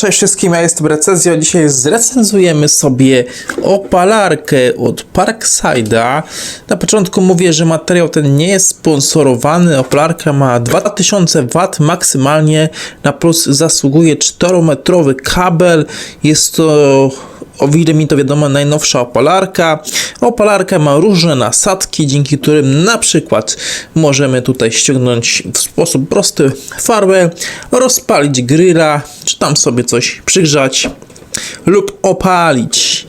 Cześć wszystkim, ja jestem Recenzjo. Dzisiaj zrecenzujemy sobie opalarkę od Parkside'a. Na początku mówię, że materiał ten nie jest sponsorowany. Opalarka ma 2000 W maksymalnie. Na plus zasługuje 4-metrowy kabel. Jest to o mi to wiadomo, najnowsza opalarka. Opalarka ma różne nasadki, dzięki którym na przykład możemy tutaj ściągnąć w sposób prosty farbę, rozpalić grilla, czy tam sobie coś przygrzać lub opalić.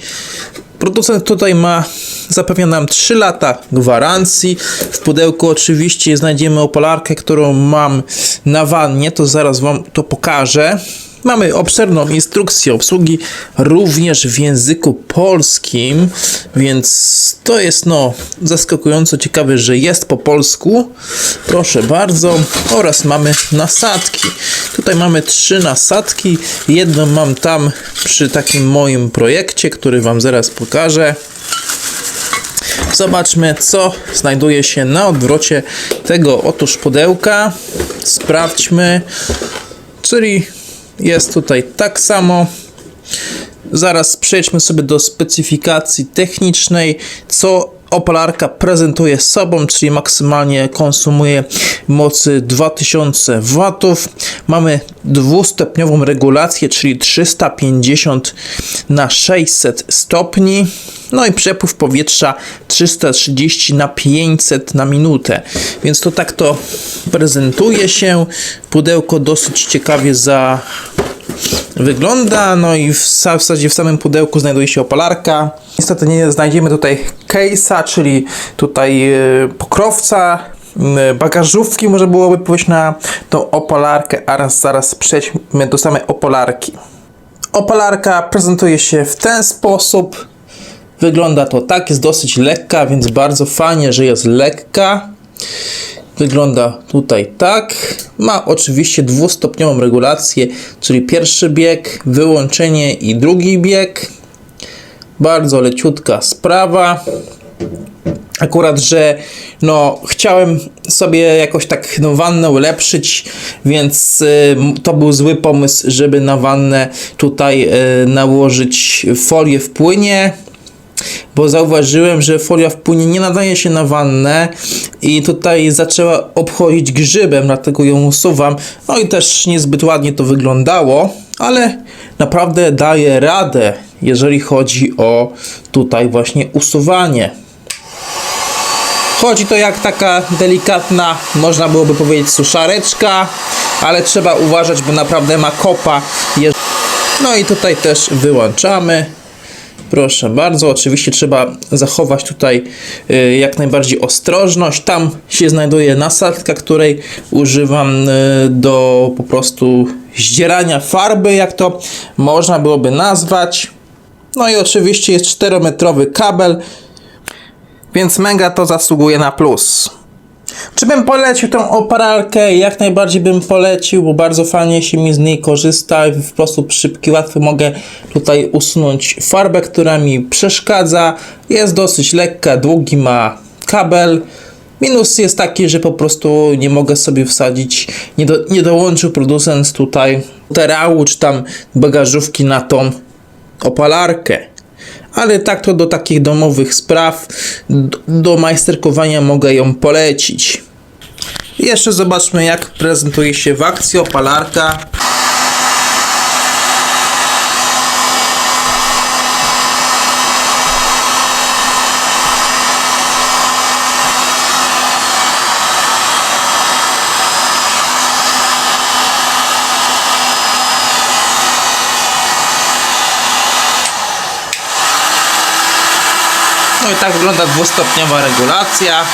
Producent tutaj ma zapewnia nam 3 lata gwarancji. W pudełku oczywiście znajdziemy opalarkę, którą mam na wannie, to zaraz Wam to pokażę. Mamy obszerną instrukcję obsługi również w języku polskim, więc to jest no zaskakująco ciekawe, że jest po polsku. Proszę bardzo. Oraz mamy nasadki. Tutaj mamy trzy nasadki. Jedną mam tam przy takim moim projekcie, który Wam zaraz pokażę. Zobaczmy, co znajduje się na odwrocie tego otóż pudełka. Sprawdźmy. Czyli jest tutaj tak samo. Zaraz przejdźmy sobie do specyfikacji technicznej, co opalarka prezentuje sobą, czyli maksymalnie konsumuje mocy 2000 W. Mamy dwustopniową regulację, czyli 350 na 600 stopni. No i przepływ powietrza 330 na 500 na minutę. Więc to tak to prezentuje się. Pudełko dosyć ciekawie za wygląda. No i w zasadzie w samym pudełku znajduje się opalarka. Niestety nie znajdziemy tutaj case'a, czyli tutaj y, pokrowca, bagażówki można byłoby pójść na tą opalarkę, a raz zaraz przejdźmy do samej opalarki. Opalarka prezentuje się w ten sposób. Wygląda to tak, jest dosyć lekka, więc bardzo fajnie, że jest lekka. Wygląda tutaj tak. Ma oczywiście dwustopniową regulację, czyli pierwszy bieg, wyłączenie i drugi bieg. Bardzo leciutka sprawa. Akurat, że no, chciałem sobie jakoś tak no, wannę ulepszyć, więc y, to był zły pomysł, żeby na wannę tutaj y, nałożyć folię w płynie bo zauważyłem, że folia w płynie nie nadaje się na wannę i tutaj zaczęła obchodzić grzybem, dlatego ją usuwam. No i też niezbyt ładnie to wyglądało, ale naprawdę daje radę, jeżeli chodzi o tutaj właśnie usuwanie. Chodzi to jak taka delikatna, można byłoby powiedzieć suszareczka, ale trzeba uważać, bo naprawdę ma kopa. No i tutaj też wyłączamy. Proszę bardzo, oczywiście trzeba zachować tutaj y, jak najbardziej ostrożność. Tam się znajduje nasadka, której używam y, do po prostu zdzierania farby, jak to można byłoby nazwać. No i oczywiście jest 4-metrowy kabel, więc mega to zasługuje na plus. Czy bym polecił tą oparalkę? Jak najbardziej bym polecił, bo bardzo fajnie się mi z niej korzysta i w sposób szybki, łatwy mogę tutaj usunąć farbę, która mi przeszkadza. Jest dosyć lekka, długi ma kabel. Minus jest taki, że po prostu nie mogę sobie wsadzić, nie, do, nie dołączył producent tutaj terału czy tam bagażówki na tą opalarkę ale tak to do takich domowych spraw, do, majsterkowania mogę ją polecić. Jeszcze zobaczmy jak prezentuje się w akcji opalarka. No i tak wygląda dwustopniowa regulacja.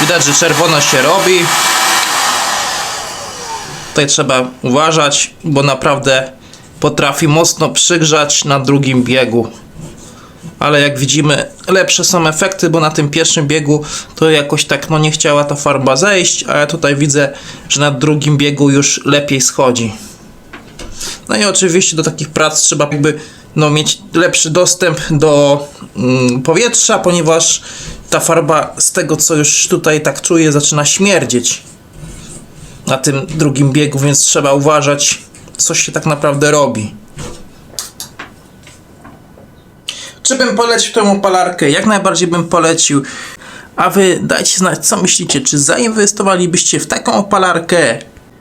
Widać, że czerwono się robi. Tutaj trzeba uważać, bo naprawdę potrafi mocno przygrzać na drugim biegu. Ale jak widzimy, lepsze są efekty, bo na tym pierwszym biegu to jakoś tak no nie chciała ta farba zejść, a ja tutaj widzę, że na drugim biegu już lepiej schodzi. No i oczywiście do takich prac trzeba jakby no, mieć lepszy dostęp do mm, powietrza, ponieważ ta farba z tego co już tutaj tak czuję zaczyna śmierdzieć na tym drugim biegu, więc trzeba uważać co się tak naprawdę robi. Czy bym polecił tę opalarkę? Jak najbardziej bym polecił. A wy dajcie znać, co myślicie, czy zainwestowalibyście w taką opalarkę?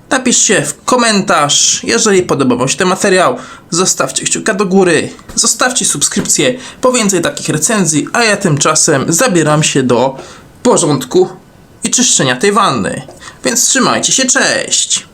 Napiszcie w komentarz, jeżeli podobał Wam się ten materiał, zostawcie kciuka do góry, zostawcie subskrypcję po więcej takich recenzji, a ja tymczasem zabieram się do porządku i czyszczenia tej wanny. Więc trzymajcie się, cześć!